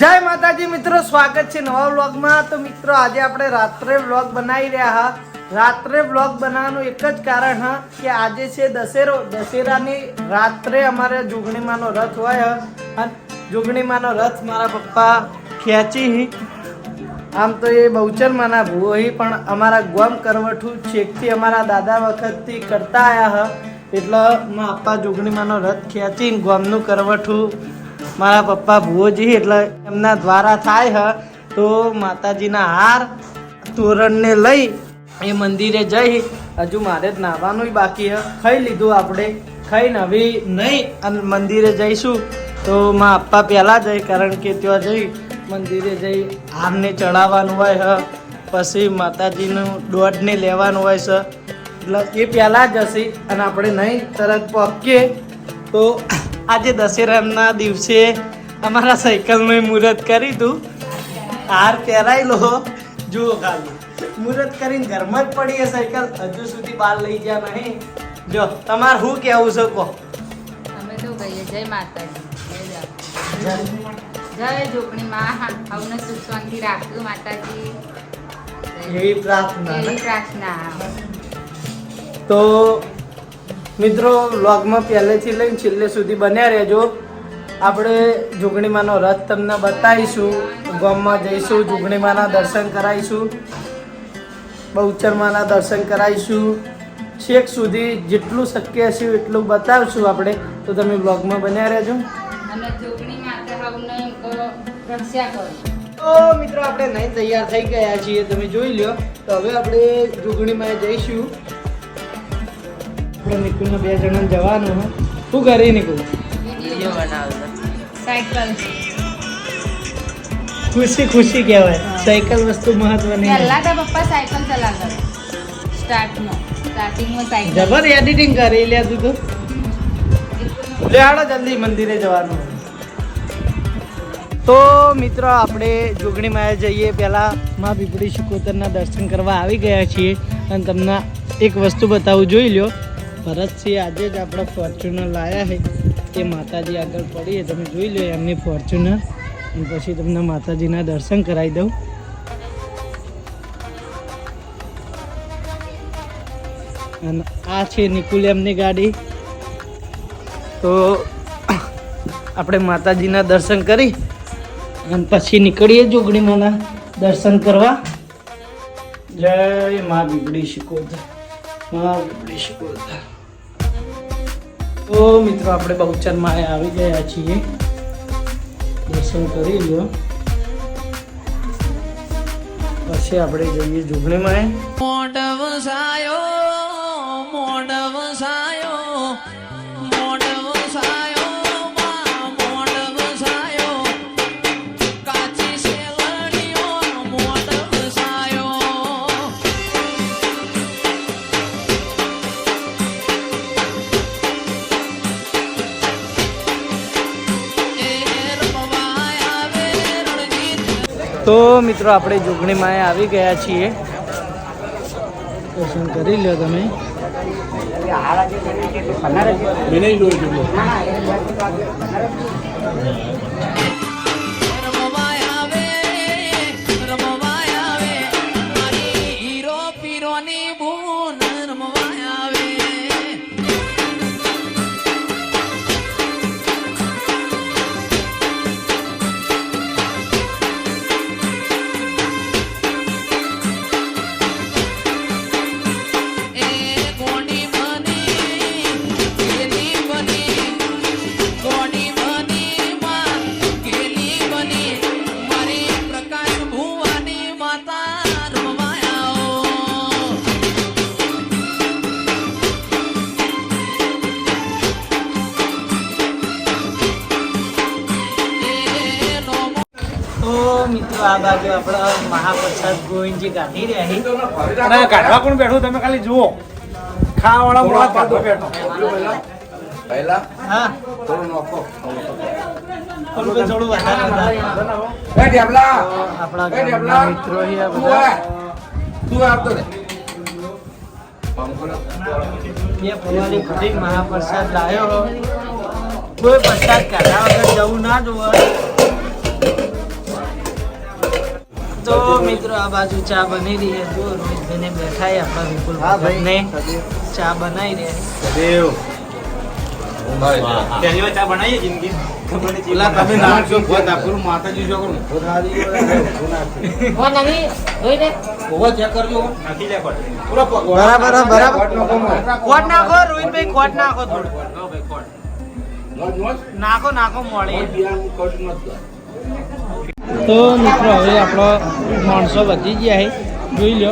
જય માતાજી મિત્રો, સ્વાગત છે નવા વ્લોગમાં. તો મિત્રો, આજે આપણે રાત્રે વ્લોગ બનાવી રહ્યા હા. રાત્રે વ્લોગ બનાવવાનું એક જ કારણ હા, કે આજે છે દશેરો. દશેરાની રાત્રે અમારે જોગણીમાંનો રથ હોય. અને જોગણીમાંનો રથ મારા પપ્પા ખેંચી આમ તો એ બહુચરમાંના ભૂવો હી, પણ અમારા ગોમ કરવઠું છેકથી અમારા દાદા વખતથી કરતા આયા હ. એટલે મારા પપ્પા જોગણીમાંનો રથ ખેંચીને ગોમનું કરવઠું મારા પપ્પા ભુવોજી એટલે એમના દ્વારા થાય હ. તો માતાજીના હાર, તોરણને લઈ એ મંદિરે જઈ. હજુ મારે જ નાહવાનું બાકી હ. ખાઈ લીધું આપણે. ખાઈ હવે નહીં અને મંદિરે જઈશું. તો મા પપ્પા પહેલાં જઈ, કારણ કે ત્યાં જઈ મંદિરે જઈ હારને ચડાવવાનું હોય હ. પછી માતાજીનું દોડને લેવાનું હોય છે એટલે એ પહેલાં જ હશે અને આપણે નહીં તરત પહોંચીએ તો આજે દશેરાના દિવસે અમારા સાયકલનું મુહૂર્ત કરી તું હાર પહેરાઈ લો. જુઓ ખાલી. મુહૂર્ત કરીને ઘરમાં જ પડી એ સાયકલ. હજુ સુધી બહાર લઈ ગયા નહીં. જો તમારે શું કહેવું છે કહો? અમે તો કહીએ જય માતાજી. જય જય જોગણી માં. અમને સુખ શાંતિ રાખજો માતાજી. એવી પ્રાર્થના એવી પ્રાર્થના. તો મિત્રો વ્લોગમાં પહેલેથી લઈને છેલ્લે સુધી બન્યા રહેજો. આપણે જોગણીમાનો રથ તમને બતાવીશું. ગામમાં જઈશું જોગણીમાના દર્શન કરાવીશું. બહુચરમાના દર્શન કરાવીશું. છેક સુધી જેટલું શક્ય હશે એટલું બતાવશું આપણે. તો તમે વ્લોગમાં બન્યા રહેજો. તો મિત્રો આપણે નહીં તૈયાર થઈ ગયા છીએ. તમે જોઈ લ્યો. તો હવે આપણે જોગણીમાં જઈશું. આપણે નિકુલના બે જણા જવાનું હે શું કરી નિકુલ? વીડિયો બનાવતો. સાયકલ. ખુશી ખુશી કહેવાય. સાયકલ વસ્તુ મહત્વની પહેલા તો પપ્પા સાયકલ ચલાવતા સ્ટાર્ટમાં. સ્ટાર્ટિંગમાં સાયકલ. જબર એડિટિંગ કરી લે તું તો. લે હાડો જલ્દી મંદિરે જવાનું. તો મિત્રો આપણે જોગણીમાં જઈએ. પહેલાં મા પીપળી શિકોતરના દર્શન કરવા આવી ગયા છીએ. અને તમને એક વસ્તુ બતાવું. જોઈ લ્યો. ભરતસિંહ આજે જ આપણે ફોર્ચ્યુનર લાયા છે તે માતાજી આગળ પડીએ. તમે જોઈ લો એમની ફોર્ચ્યુનર અને પછી તમને માતાજીના દર્શન કરાવી દઉં. અને આ છે નિકુલ એમની ગાડી. તો આપણે માતાજીના દર્શન કરી અને પછી નીકળીએ જોગણીમાંના દર્શન કરવા. જય મા બીગડી શીખો તો મિત્રો, આપણે બહુચરમાં આવી ગયા છીએ. દર્શન કરી લ્યો. પછી આપણે જઈએ જોગણીમાં. મોઢવ સાયો મોઢવ તો મિત્રો આપણે જોગણીમાં આવી ગયા છીએ. દર્શન કરી લો તમે. રમવાય ગોવિંદજી અને કાઢવા કોણ બેઠું? તમે ખાલી જુઓ. ખાવાળા મોડા કાઢવા બેઠો. પહેલા? હા. થોડું નોખો. આપણા મિત્રો તું આપતો ને ફુવારી ફરી મહાપ્રસાદ લાવ્યો. કોઈ પ્રસાદ કાઢા વગર જવું ના જોવે તો મિત્રો આ બાજુ ચા બની રહી છે. જો રોહિતભાઈને બેઠા છે આપણા વિપુલ ભગતને. ચા બનાવી રહ્યા દેવ પહેલી વાર ચા બનાવીએ જિંદગી. ખબર નહીં. પેલા તમે નાખશો ખોટ આપેલું માતાજી જો કરું ઓવર ચેક કરજો. નાખી બરાબર બરાબર. ખોટ નાખો રોહિતભાઈ ખોટ થોડું. નાખો નાખો મળે. તો મિત્રો હવે આપણો માણસો વધી ગયા છે. જોઈ લો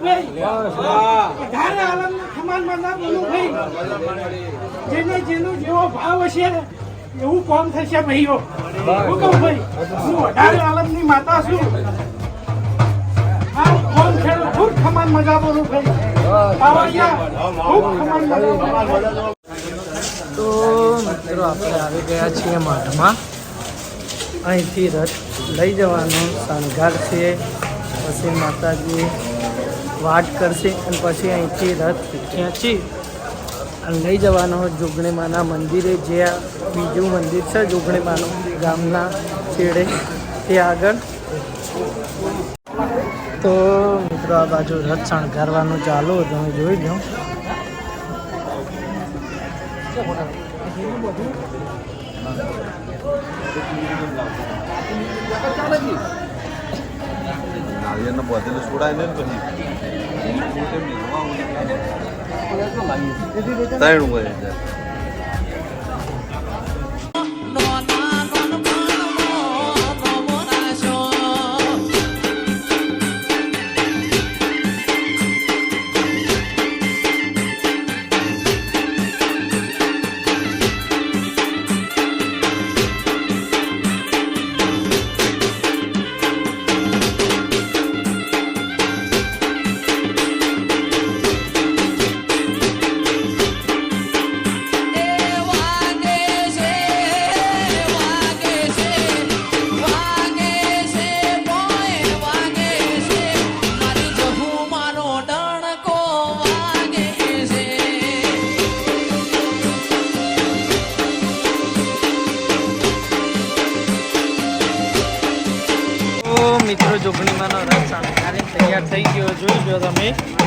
વધારે આલમને ખમાન મજા બોલું ભાઈ જેને જેનો જેવો ભાવ હશે, એવું કોમ થશે ભાઈઓ. હું ભાઈ, હું વધારે આલમની માતા છું. આ કોમ ખેડે ખૂબ ખમાન મજા બોલું ભાઈ. તો મિત્રો, આપણે આવી ગયા છીએ માઠમાં અહીંથી રથ લઈ જવાનો શણગાર છે. પછી માતાજી વાટ કરશે અને પછી અહીંથી રથ ખેંચી અને લઈ જવાનો જોગણીમાના મંદિરે, જે આ બીજું મંદિર છે જોગણીમાનું ગામના છેડે, તે આગળ. તો મિત્રો, આ બાજુ રથ શણગારવાનું ચાલુ તમે જોઈ લો. નાળિયેરનો બધેલું છોડાય ને પછી. ત્રણ હોય મિત્રો જોગણીમાંનો રસ શણગારીને તૈયાર થઈ ગયો. જોઈ લો તમે.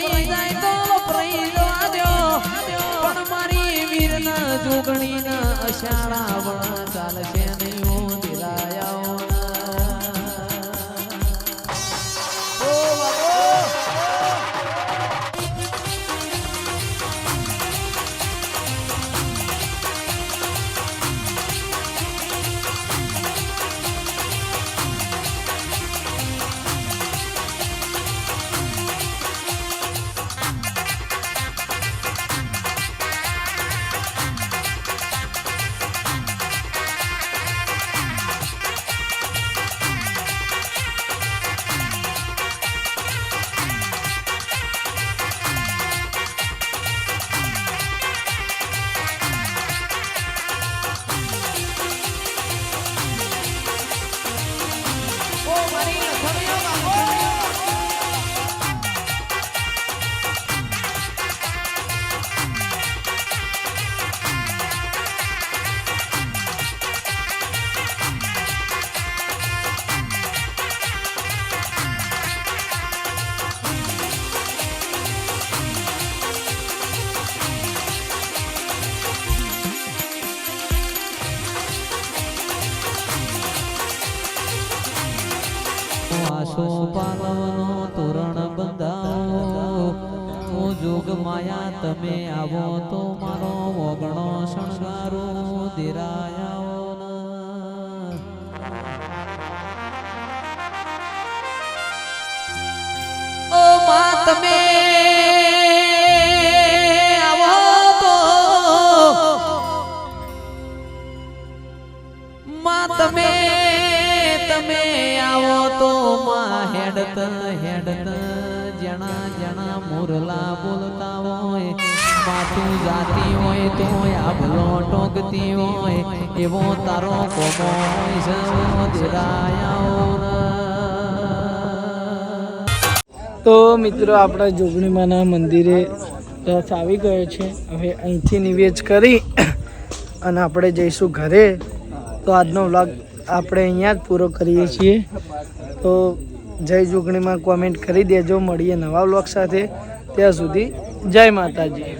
વપરાઈ જાય તો વપરાઈ આદ્યો પણ મારી વીરના જોગણીના જોગણી અશાળા ચાલશે. તમે આવો તો મારો ઓગણો શણગારો, દેરાયાઓ ઓ માં, તમે આવો તો. માં, તમે તમે આવો તો, માં, હેડત હેડત. જણા જણા મુરલા બોલતા હોય માતું જાતી હોય તો આભલો ટોકતી હોય, એવો તારો કોમો તો મિત્રો, આપણા જોગણીમાના મંદિરે રથ આવી ગયો છે. હવે અહીંથી નિવેદ કરી અને આપણે જઈશું ઘરે. તો આજનો વ્લોગ આપણે અહીંયા જ પૂરો કરીએ છીએ. તો જય જોગણીમાં કોમેન્ટ કરી દેજો. મળીએ નવા બ્લોગ સાથે. ત્યાં સુધી જય માતાજી.